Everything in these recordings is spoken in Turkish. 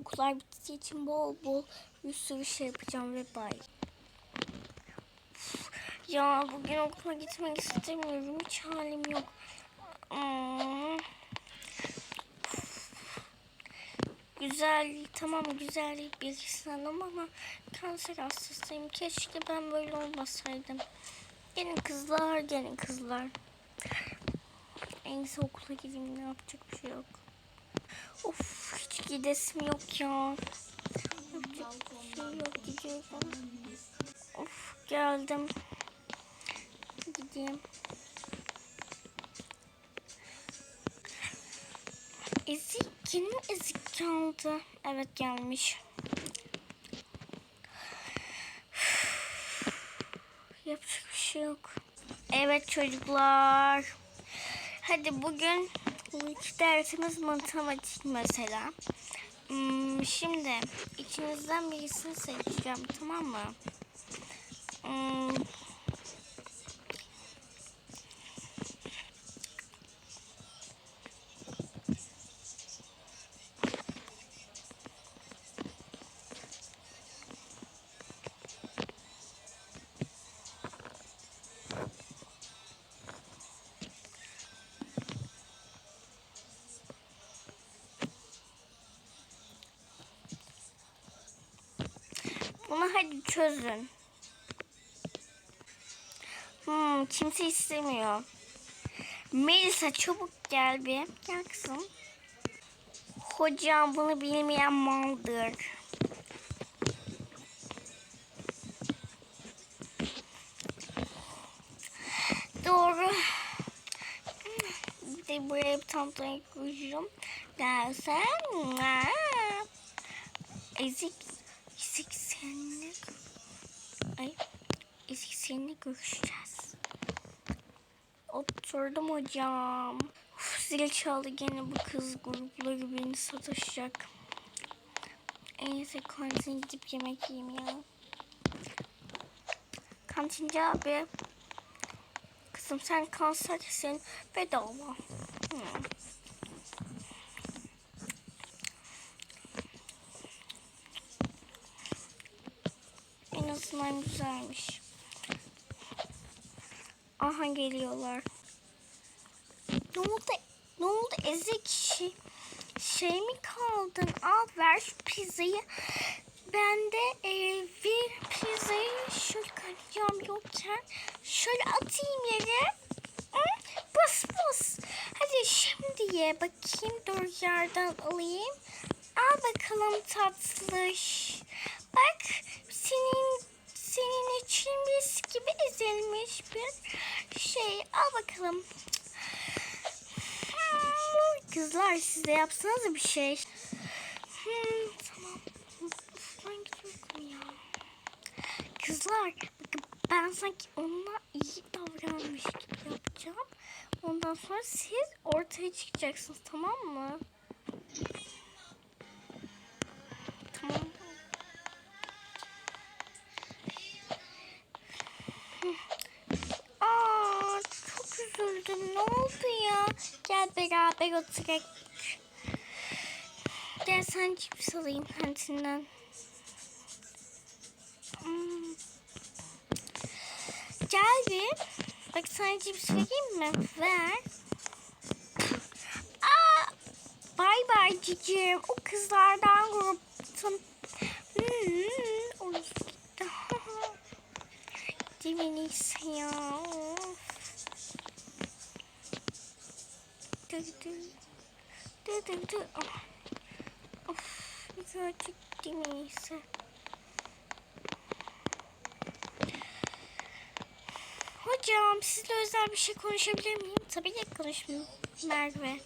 okullar bittiği için bol bol bir sürü şey yapacağım ve bay. Ya bugün okula gitmek istemiyorum. Hiç halim yok. Hmm. Güzel, tamam güzel bir sanım ama kanser hastasıyım. Keşke ben böyle olmasaydım. Gelin kızlar, gelin kızlar. En iyisi okula gideyim, ne yapacak bir şey yok. Of, hiç gidesim yok ya. Yapacak bir şey yok, gidiyorum. Of, geldim. Gideyim. Ezik, yine mi ezik kaldı? Evet gelmiş. Yapacak bir şey yok. Evet çocuklar. Hadi bugün ilk dersimiz matematik mesela. Hmm, şimdi içinizden birisini seçeceğim tamam mı? Hmm, bunu hadi çözün. Hmm, kimse istemiyor. Melisa çabuk gel bir. Gel kızım. Hocam bunu bilmeyen maldır. Doğru. Bir de buraya bir tane koyacağım. Dersen ezik seninle. Ay, ezik seninle görüşeceğiz. Oturdum hocam. Uf, zil çaldı gene bu kız grupları beni sataşacak. En iyisi kantine gidip yemek yiyeyim ya. Kantinci abi. Kızım sen kansersin bedava. Hmm. En azından güzelmiş. Aha geliyorlar. Ne oldu? Ne oldu ezik şey, şey mi kaldın? Al ver şu pizzayı. Ben de e, bir pizzayı şöyle koyacağım yokken şöyle atayım yere. Bas bas. Hadi şimdi ye. Bakayım dur yerden alayım. Al bakalım tatlış. Bak senin senin için mis gibi ezilmiş bir şey. Al bakalım. Hmm, Kızlar size yapsanız bir şey. Hmm, tamam. Ben gidiyorum ya. Kızlar bakın ben sanki onunla iyi davranmış gibi yapacağım. Ondan sonra siz ortaya çıkacaksınız tamam mı? Üzüldüm. Ne oldu ya? Gel beraber oturalım. Gel sen cips alayım kantinden. Hmm. Gel bir. Bak sana cips vereyim mi? Ver. Aa, bay bay cicim. O kızlardan gruptun. Hmm, o gitti. Diviniyse ya. Of, Diviniyse. Hocam sizle özel bir şey konuşabilir miyim? Tabii ki konuşmayayım. Merve.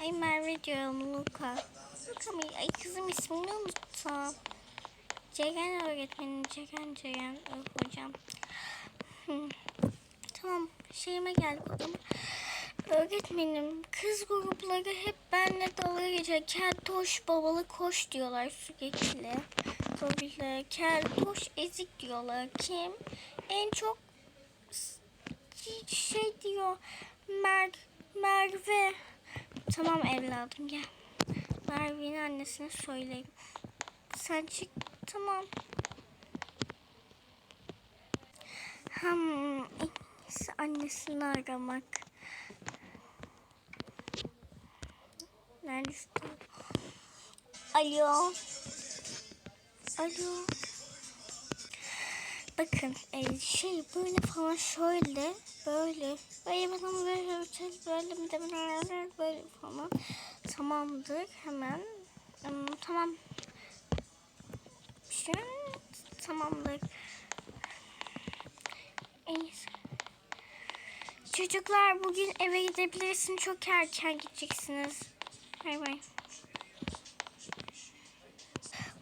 Ay Merve diyorum Luka. Luka mı? Ay kızım ismini unuttum. Ceren öğretmenim. Ceren Ceren Ö- hocam. Tamam şeyime geldi zaman. Öğretmenim kız grupları hep benle dalga geçer. Keltoş babalı koş diyorlar sürekli. Böyle keltoş ezik diyorlar. Kim? En çok şey diyor Mer Merve. Tamam evladım gel. Merve'nin annesine söyleyeyim. Sen çık. Tamam. Hmm, en iyisi annesini aramak. Neredesin? Alo. Alo. Bakın e, şey böyle falan şöyle böyle böyle falan böyle böyle bir de böyle, böyle falan tamamdır hemen Hmm, tamam şu an tamamdır iyisi. Çocuklar bugün eve gidebilirsin çok erken gideceksiniz bay bay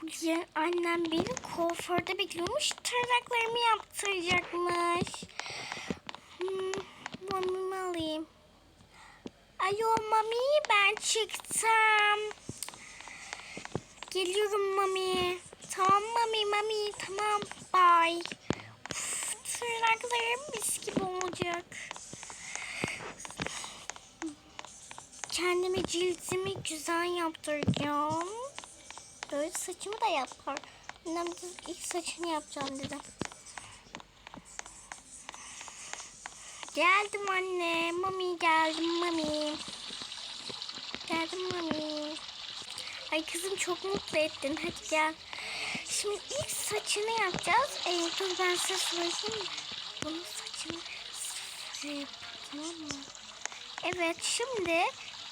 Bugün annem beni kuaförde bekliyormuş. Tırnaklarımı yaptıracakmış. Hmm, mamimi alayım. Alo mami ben çıktım. Geliyorum mami. Tamam mami mami tamam bye. Uf, tırnaklarım mis gibi olacak. Kendime cildimi güzel yaptıracağım. Böyle saçımı da yapar. Annem ilk saçını yapacağım dedi. Geldim anne. Mami geldim mami. Geldim mami. Ay kızım çok mutlu ettin. Hadi gel. Şimdi ilk saçını yapacağız. Ee, dur ben size söyleyeyim. Bunun saçını tamam mı? Evet şimdi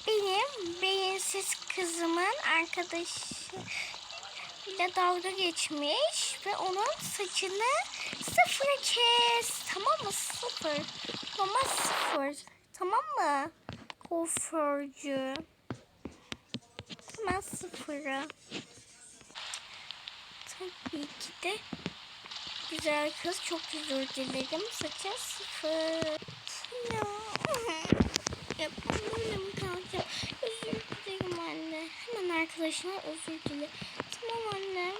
benim beyinsiz kızımın arkadaşı ile dalga geçmiş ve onun saçını sıfır kes. Tamam mı? Sıfır. Ama sıfır. Tamam mı? Kuaförcü. Hemen sıfıra. Tabii ki de güzel kız. Çok özür dilerim. Saçın sıfır. Ya. Ya ben böyle mi kalacağım? Özür dilerim anne. Hemen arkadaşına özür dile. Tamam anne.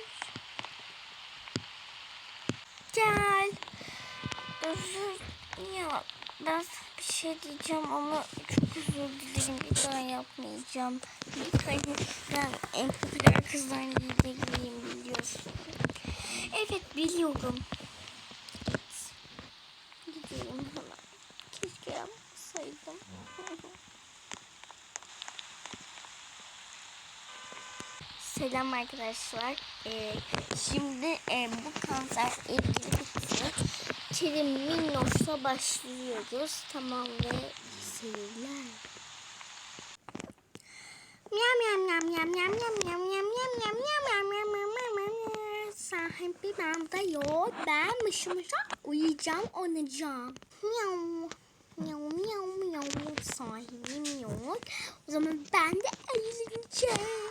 Gel. Özür ya ben bir şey diyeceğim ama çok özür dilerim. Bir daha yapmayacağım. Lütfen ben en popüler kızların lideriyim biliyorsun. Evet biliyorum. Gidiyorum hemen. Keşke yapmasaydım. Selam arkadaşlar. Ee, şimdi e, bu kanser ilgili bitti. Kerim Minnoş'la başlıyoruz. Tamam ve seyirler. Miam miam miam miam miam miam miam miam miam miam miam miam miam miam miam miam Sahibi bende yok. Ben mışı uyuyacağım, oynayacağım. Miau. Miau miau miau. Sahibim yok. O zaman ben de eğleneceğim.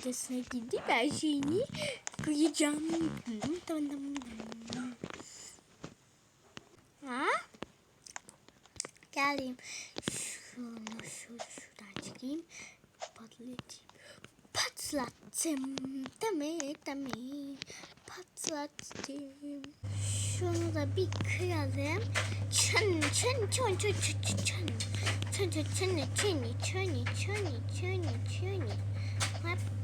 Odasına gidip her şeyini Tamam tamam. tamam. Ha? Geldim. Şunu şu şuradan çekeyim. Patlatayım. Patlattım. Deme deme. Patlattım. Şunu da bir kıralım. Çın çın çın çın çın çın çın. Çın çın çın çın çın çın çın çın. Hoppa. Tamamdır.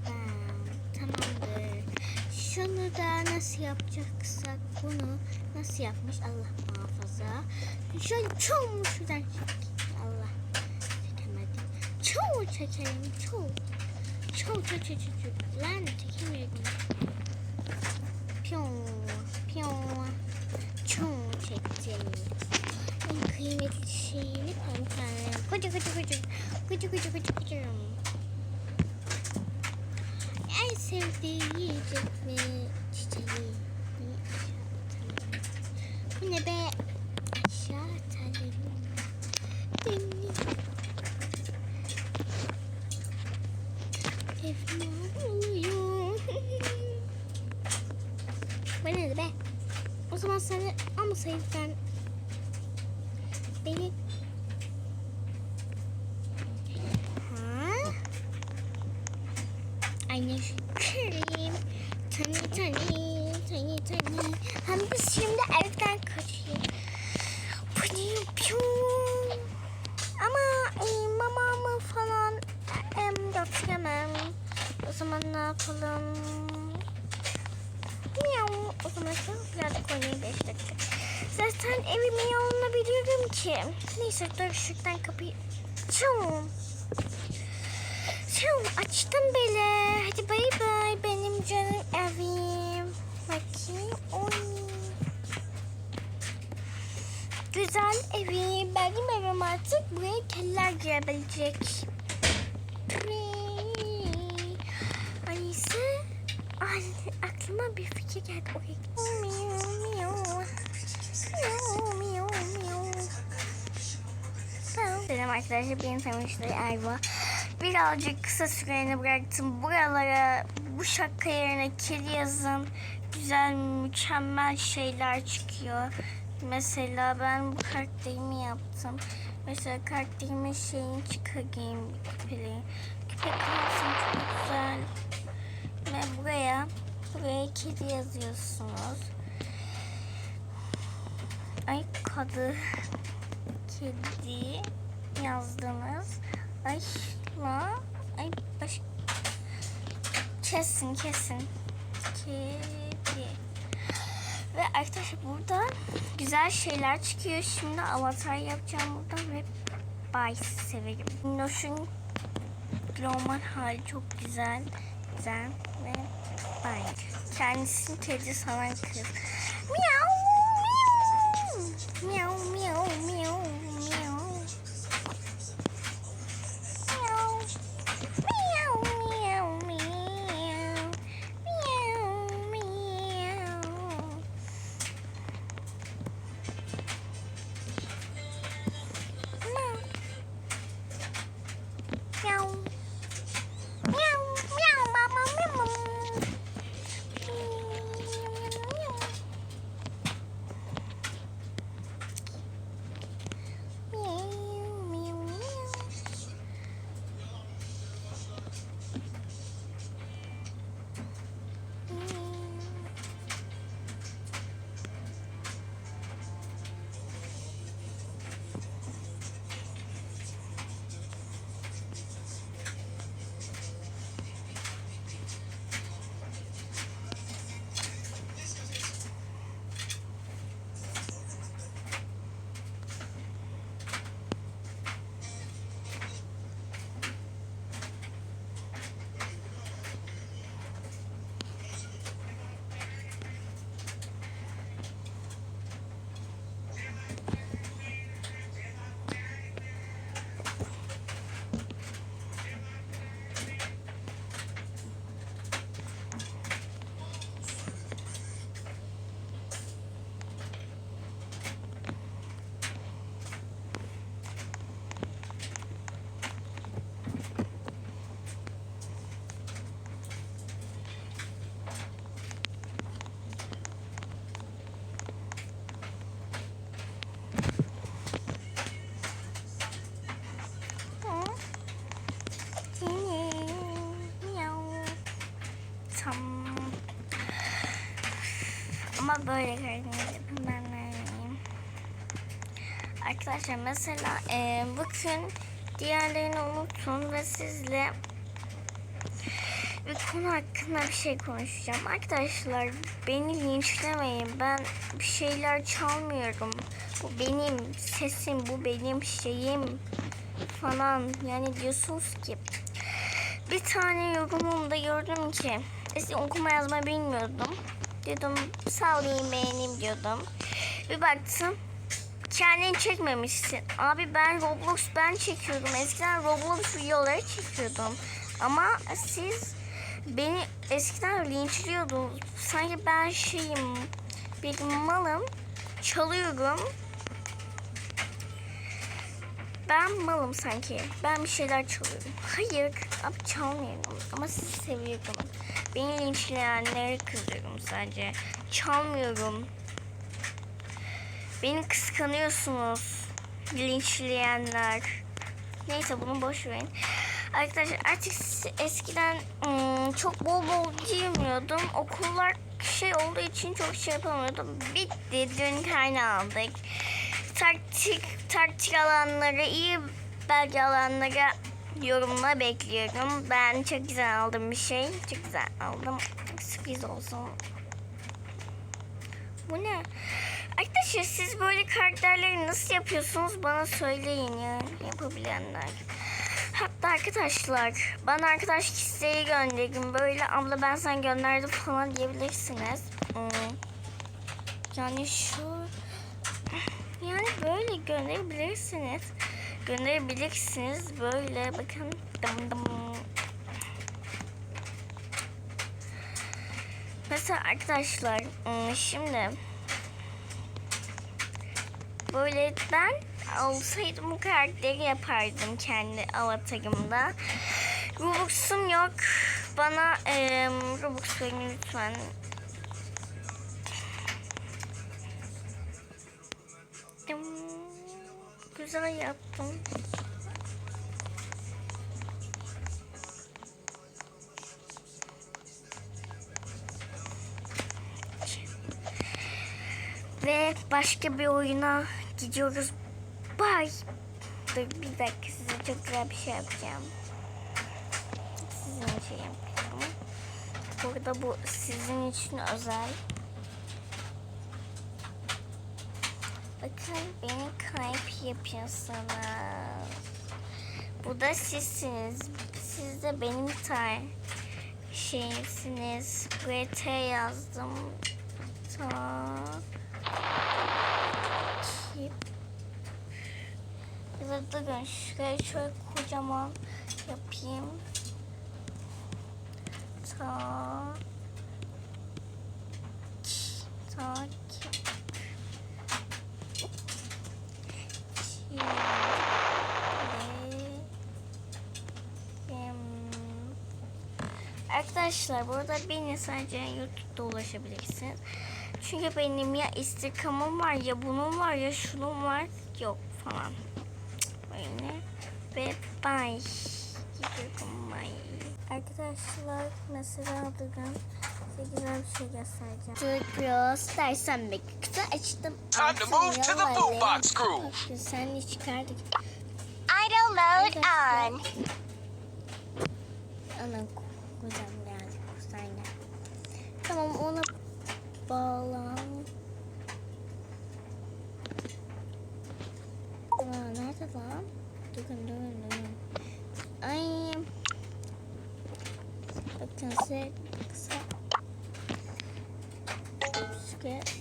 Şunu da nasıl yapacaksak bunu nasıl yapmış Allah muhafaza. Şöyle çoğu şuradan çekeyim. Allah. Çekemedim. Çoğu çekelim. Çoğu. Çoğu çoğu çoğu çoğu. Lan çekemedim. Piyon. Piyon. Çoğu çektim. En kıymetli şeyini pantolon. Koca koca koca. Koca koca koca koca. Sevdiği yiyecek mi? Çiçeği. Tamam. Ne be? Aşağı atalım. Deniz. Ev oluyor. O zaman seni almasaydın sen beni Ha? Anne şükürüm. Tani tani tani tani. Hem biz şimdi evden kaçıyoruz. Bu ne yapıyor? Ama e, mamamı falan em, götüremem. O zaman ne yapalım? Miyav. O zaman sen birazcık oynayayım 5 dakika. Zaten evimi yolunabilirim ki. Neyse dur şuradan kapıyı. Çum. Çum açtım bile. Hadi bay bay benim canım evim. Bakayım. Oy. Güzel evi. Benim evim artık buraya kediler girebilecek. Ay ise Ay, aklıma bir fikir geldi. Oraya. Selam arkadaşlar. Benim tanıştığım Erva. Birazcık kısa süreliğine bıraktım. Buralara bu şaka yerine kedi yazın. Güzel, mükemmel şeyler çıkıyor. Mesela ben bu karakterimi yaptım. Mesela karakterimin şeyini çıkarayım. Küpeleri. Küpe kalsın çok güzel. Ve buraya buraya kedi yazıyorsunuz. Ay kadı kedi yazdınız. Ay la ay baş kesin kesin kedi. Ve arkadaşlar burada güzel şeyler çıkıyor. Şimdi avatar yapacağım buradan ve bay severim. Noş'un Roman hali çok güzel. Güzel ve bay. Kendisini kedi sanan kız. Miau. Miau miau miau Tamam. Ama böyle görünüyor. Ben vereyim. Arkadaşlar mesela e, bugün diğerlerini unutun ve sizle bir konu hakkında bir şey konuşacağım. Arkadaşlar beni linçlemeyin. Ben bir şeyler çalmıyorum. Bu benim sesim, bu benim şeyim falan. Yani diyorsunuz ki bir tane yorumumda gördüm ki eskiden okuma yazma bilmiyordum. Dedim sağ olayım beğeneyim diyordum. Bir baktım kendin çekmemişsin. Abi ben Roblox ben çekiyordum. Eskiden Roblox videoları çekiyordum. Ama siz beni eskiden linçliyordunuz. Sanki ben şeyim bir malım çalıyorum. Ben malım sanki. Ben bir şeyler çalıyorum. Hayır abi çalmıyorum ama sizi seviyorum. Beni linçleyenlere kızıyorum sadece. Çalmıyorum. Beni kıskanıyorsunuz. Linçleyenler. Neyse bunu boş verin. Arkadaşlar artık eskiden ım, çok bol bol giymiyordum. Okullar şey olduğu için çok şey yapamıyordum. Bitti. Dün karne aldık. Taktik, taktik alanları, iyi belge alanları yorumla bekliyorum. Ben çok güzel aldım bir şey. Çok güzel aldım. Sürpriz olsun. Bu ne? Arkadaşlar siz böyle karakterleri nasıl yapıyorsunuz bana söyleyin ya yapabilenler. Hatta arkadaşlar bana arkadaş isteği gönderin böyle abla ben sen gönderdim falan diyebilirsiniz. Hmm. Yani şu yani böyle gönderebilirsiniz. Gönderebilirsiniz böyle bakın. Dım dım. Mesela arkadaşlar ım, şimdi böyle ben olsaydım bu karakteri yapardım kendi avatarımda. Robux'um yok. Bana eee Robux verin lütfen. Güzel yaptım. Ve başka bir oyuna gidiyoruz. Bye. Dur bir dakika size çok güzel bir şey yapacağım. Sizin için yapıyorum. Burada bu sizin için özel. Bakın beni kalp yapıyorsunuz. Bu da sizsiniz. Siz de benim tar şeyimsiniz. Buraya T yazdım. Ta Kip. Ya da durun şuraya şöyle kocaman yapayım. Ta Takip. Arkadaşlar burada beni sadece YouTube'da ulaşabilirsiniz. Çünkü benim ya istikamım var ya bunun var ya şunun var yok falan. Böyle ve bye. Arkadaşlar mesela bugün size güzel bir şey göstereceğim. Dersen bekle. açtım. Time to move to the boombox groove. Sen çıkardık. Idle mode on. Ana kuzen geldi kuzenler. Tamam ona bağlan. Aa, nerede lan? Durun durun durun. Ay. Bakın size kısa. Şöyle